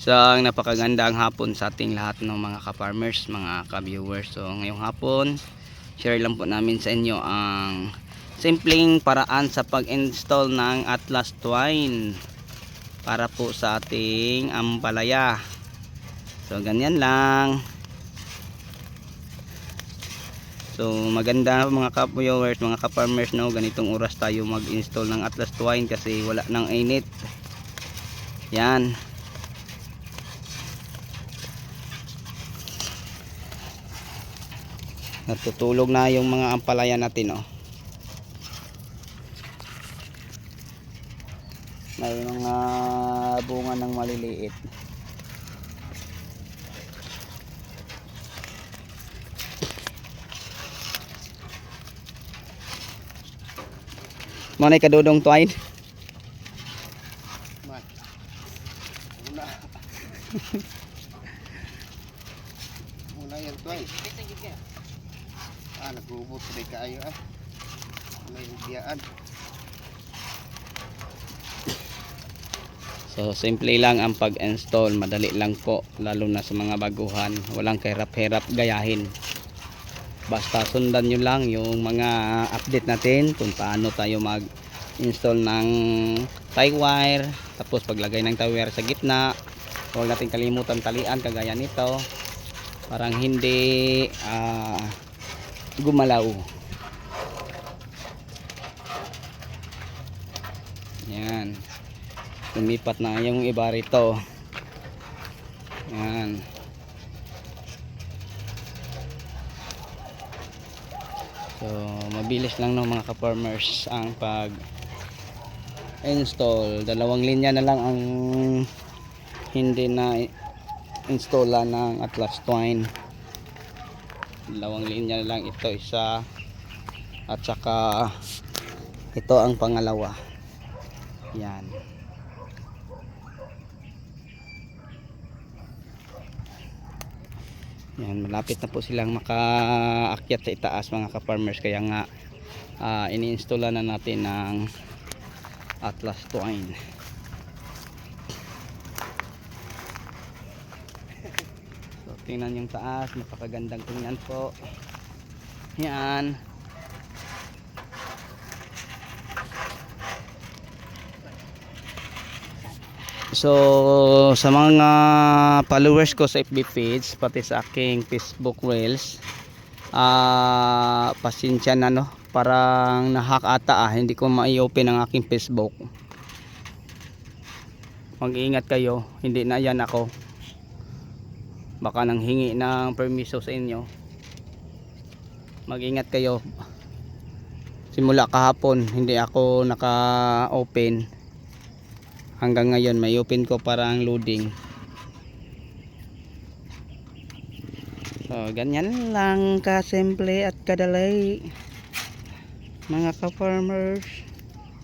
Isang napakagandang hapon sa ating lahat ng mga ka-farmers, mga ka-viewers. So ngayong hapon, share lang po namin sa inyo ang simpleng paraan sa pag-install ng Atlas Twine para po sa ating ampalaya. So ganyan lang. So maganda mga ka-viewers, mga ka-farmers no, ganitong oras tayo mag-install ng Atlas Twine kasi wala nang init. Yan. Natutulog na yung mga ampalaya natin oh. May mga bunga ng maliliit. Manay kadudong twine. Man. Muna. Muna yan ay. Ah, nagubot sa kayo ah. May biyaan. So simple lang ang pag-install, madali lang po lalo na sa mga baguhan, walang kahirap-hirap gayahin. Basta sundan nyo lang yung mga update natin kung paano tayo mag-install ng tie wire, tapos paglagay ng tie wire sa gitna, huwag natin kalimutan talian kagaya nito, parang hindi ah, gumalaw. Yan. Lumipat na yung iba rito. Yan. So mabilis lang no mga ka-farmers ang pag install dalawang linya na lang ang hindi na installa ng Atlas Twine dalawang linya lang ito isa. At saka ito ang pangalawa. Yan. Yan, malapit na po silang makaakyat sa itaas mga ka-farmers. Kaya nga uh, ini-installa na natin ng Atlas Twine. Tingnan yung taas, napakagandang tingnan po. Yan. So sa mga followers ko sa FB page pati sa aking Facebook Reels ah pasensya na no? Parang nahack ata ah. Hindi ko mai-open ang aking Facebook. Mag-iingat kayo. Hindi na yan ako baka nang hingi ng permiso sa inyo. Mag-ingat kayo. Simula kahapon hindi ako naka-open. Hanggang ngayon may open ko parang loading. So ganyan lang kasimple at kadalay mga ka-farmers